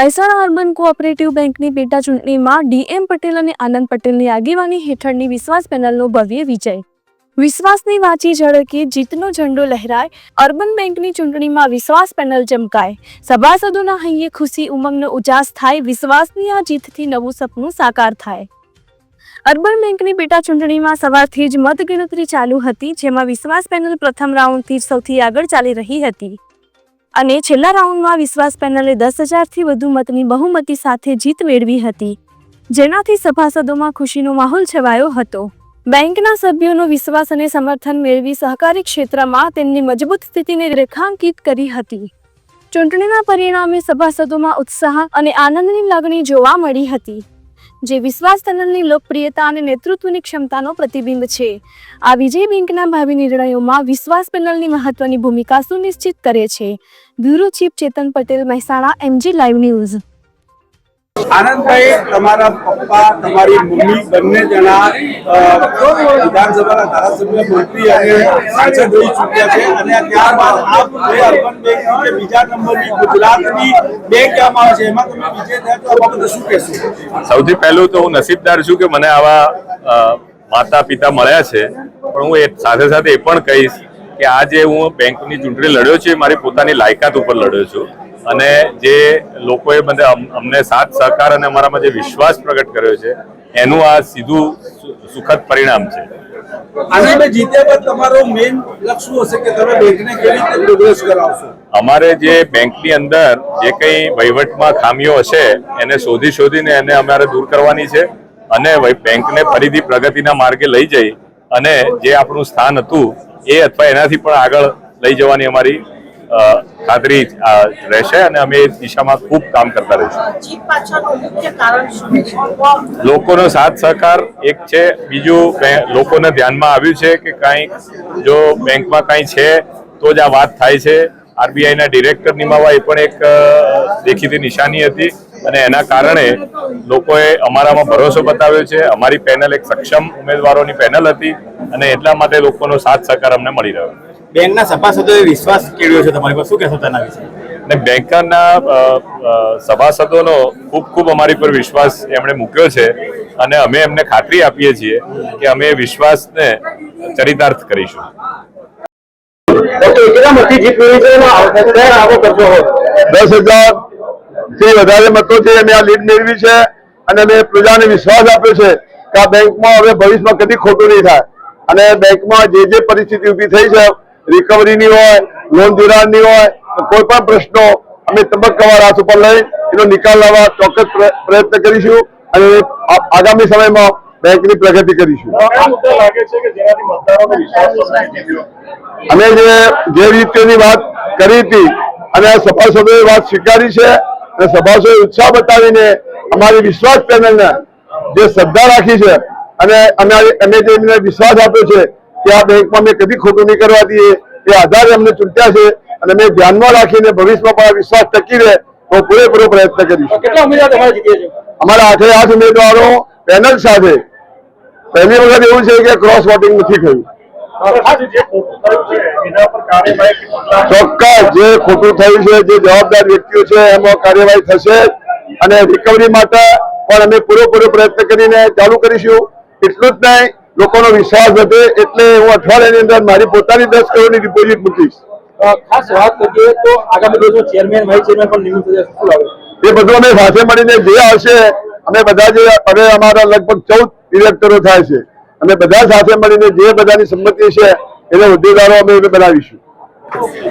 Mehsana urban cooperative બેંકની પેટા ચૂંટણીમાં ડીએમ પટેલ અને આનંદ પટેલની આગેવાની હેઠળની વિશ્વાસ પેનલનો ભવ્ય વિજય. વિશ્વાસની વાંચી ઝળકે જીતનો ઝંડો લહેરાય અર્બન બેંકની ચૂંટણીમાં વિશ્વાસ પેનલ ચમકાય. સભાસદોના હૈયે ખુશી, ઉમંગનો ઉજાસ થાય, વિશ્વાસની આ જીતથી નવું સપનું સાકાર થાય. અર્બન બેંકની પેટા ચૂંટણીમાં સવારથી જ મતગણતરી ચાલુ હતી, જેમાં વિશ્વાસ પેનલ પ્રથમ રાઉન્ડથી સૌથી આગળ ચાલી રહી હતી. અને છેલ્લા રાઉન્ડમાં વિશ્વાસ પેનલે દસ હજારથી વધુ મતની બહુમતી સાથે જીત મેળવી હતી, જેનાથી સભાસદોમાં ખુશીનો માહોલ છવાયો હતો. બેંકના સભ્યોનો વિશ્વાસ અને સમર્થન મેળવી સહકારી ક્ષેત્રમાં તેમની મજબૂત સ્થિતિને રેખાંકિત કરી હતી. ચૂંટણીના પરિણામે સભાસદોમાં ઉત્સાહ અને આનંદની લાગણી જોવા મળી હતી. જે વિશ્વાસ પેનલની લોકપ્રિયતા અને નેતૃત્વની ક્ષમતાનો પ્રતિબિંબ છે. આ વિજય બેંકના ભાવિ નિર્ણયોમાં વિશ્વાસ પેનલની મહત્વની ભૂમિકા સુનિશ્ચિત કરે છે. Bureau chief Chetan Patel Mehsana M G live news Anandbhai, તમારા પપ્પા, તમારી મમ્મી બંને જણા વિધાનસભાના ધારાસભ્ય મંત્રી અને સાંસદ રહી ચૂક્યા છે. અને ત્યારબાદ આપ જે અર્બન બેંક જે બીજા નંબરની ગુજરાતની બેંક કહેવામાં છે? એમાં તમે વિજય થયા તો આ બાબતે શું કહેશો? સૌથી પહેલું તો હું નસીબદાર છું કે મને આવા માતા પિતા મળ્યા છે. પણ હું એ સાથે સાથે એ પણ કહીશ કે આ જે હું બેંકની ચૂંટણી લડ્યો છું, એ મારી પોતાની લાયકાત ઉપર લડ્યો છું. અને જે લોકોએ મને અમને સાથ સહકાર અને અમારામાં જે વિશ્વાસ પ્રગટ કર્યો છે એનું આ સીધું સુખદ પરિણામ છે. અમારે જે બેંકની અંદર જે કંઈ વહીવટમાં ખામીઓ હશે એને શોધી શોધીને એને અમારે દૂર કરવાની છે અને બેંકને ફરીથી પ્રગતિના માર્ગે લઈ જઈ અને જે આપણું સ્થાન હતું એ અથવા એનાથી પણ આગળ લઈ જવાની અમારી ખાતરી રહેશે અને અમે એ દિશામાં ખૂબ કામ કરતા રહીશું. લોકોનો સાથ સહકાર એક છે. બીજું લોકોને ધ્યાનમાં આવ્યું છે કે કાંઈ જો બેંકમાં કાંઈ છે તો જ આ વાત થાય છે. આરબીઆઈના ડિરેક્ટર નિમાવા એ પણ એક દેખીતી નિશાની હતી અને એના કારણે લોકોએ અમારામાં ભરોસો બતાવ્યો છે. અમારી પેનલ એક સક્ષમ ઉમેદવારોની પેનલ હતી અને એટલા માટે લોકોનો સાથ સહકાર અમને મળી રહ્યો. બેંકના સભાસદોએ વિશ્વાસ કેળવ્યો છે તમારી પર? શું કહેશો તેના વિશે? અને બેંકના સભાસદોનો ખૂબ ખૂબ અમારી પર વિશ્વાસ એમણે મૂક્યો છે અને અમે એમને ખાતરી આપીએ છીએ કે અમે એ વિશ્વાસને ચરિતાર્થ કરશો. દસ હજારથી વધારે મતોથી અમે આ લીડ મેળવી છે અને અમે પ્રજાને વિશ્વાસ આપ્યો છે કે આ બેંકમાં હવે ભવિષ્યમાં કદી ખોટું નહીં થાય. અને બેંકમાં જે જે પરિસ્થિતિ ઊભી થઈ છે રિકવરીની હોય લોન ધિરાણની હોય કોઈ પણ પ્રશ્નો અમે તબક્કાવાર હાથ ઉપર લઈ એનો નિકાલ લાવવા ચોક્કસ પ્ર- પ્રયત્ન કરીશું અને આગામી સમયમાં બેંકની પ્રગતિ કરીશું. અમે જે જે રીતની વાત કરી હતી અને સભાસદોએ વાત સ્વીકારી છે અને સભાસદોએ ઉત્સાહ બતાવીને અમારી વિશ્વાસ પેનલને જે શ્રદ્ધા રાખી છે અને અમે જે એમને વિશ્વાસ આપ્યો છે કે આ બેંકમાં મેં કદી ખોટું નહીં કરવા દઈએ. એ આધારે અમને ચૂંટ્યા છે અને મેં ધ્યાનમાં રાખીને ભવિષ્યમાં પણ વિશ્વાસ ટકી રહે તો પૂરેપૂરો પ્રયત્ન કરીશું. અમારા આઠે આઠ ઉમેદવારો પેનલ સાથે. પહેલી વખત એવું છે કે ક્રોસ વોટિંગ નથી થયું. ચોક્કસ જે ખોટું થયું છે જે જવાબદાર વ્યક્તિઓ છે એમાં કાર્યવાહી થશે અને રિકવરી માટે પણ અમે પૂરેપૂરો પ્રયત્ન કરીને ચાલુ કરીશું. એટલું જ નહીં લોકોનો વિશ્વાસ વધે એટલે હું અઠવાડિયાની અંદર મારી પોતાની દસ કરોડની ડિપોઝિટ મૂકીશ. ખાસ વાત કરીએ તો આગામી દિવસમાં ચેરમેન વાઇસ ચેરમેન પણ નિમણૂક થશે એ બધું અમે સાથે મળીને જે આવશે અમે બધા જે હવે અમારા લગભગ ચૌદ ડિરેક્ટરો થાય છે. અમે બધા સાથે મળીને જે બધાની સંમતિ છે એને હોદ્દેદારો અમે એને બનાવીશું.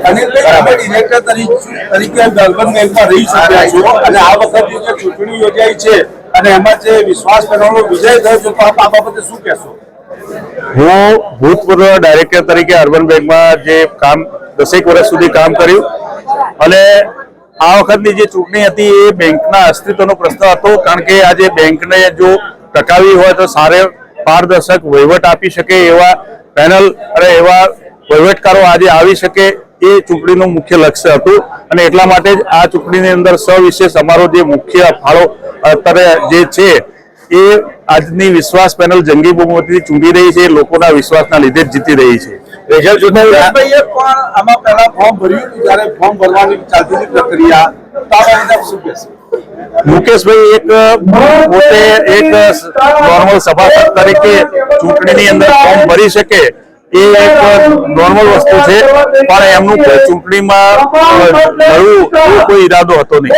અનિલભાઈ તમે ડિરેક્ટર તરીકે બેંકમાં રહી ચૂક્યા છો અને આ વખતે જે ચૂંટણી યોજાઈ છે અને એમાં જે વિશ્વાસ કરવાનો વિજય થયો છે તો આપ આ બાબતે શું કહેશો? હું ભૂતપૂર્વ ડાયરેક્ટર તરીકે અર્બન બેંકમાં જે કામ, દસેક વર્ષ સુધી કામ કર્યું. અને આ વખતની જે ચૂંટણી હતી એ બેંકના અસ્તિત્વનો પ્રશ્ન હતો, કારણ કે આજે બેંકને જો ટકાવી હોય તો સારે પારદર્શક વહીવટ આપી શકે એવા પેનલ અને એવા વહીવટકારો આજે આવી શકે એ ચૂંટણીનું મુખ્ય લક્ષ્ય હતું. અને એટલા માટે જ આ ચૂંટણીની અંદર સવિશેષ અમારો જે મુખ્ય ફાળો અત્યારે જે છે એ આજની વિશ્વાસ પેનલ જંગી બહુમતીથી ચૂંટી રહી છે લોકોના વિશ્વાસના લીધે જ જીતી રહી છે. રિઝલ્ટ જોતા પણ આમાં પહેલા ફોર્મ ભર્યું જ્યારે ફોર્મ ભરવાની ચાલતી પ્રક્રિયા મુકેશભાઈ એક પોતે એક નોર્મલ સભાસદ તરીકે ચૂંટણીની અંદર ફોર્મ ભરી શકે એ એક નોર્મલ વસ્તુ છે પણ એમનું ચૂંટણીમાં કોઈ ઈરાદો હતો નહીં.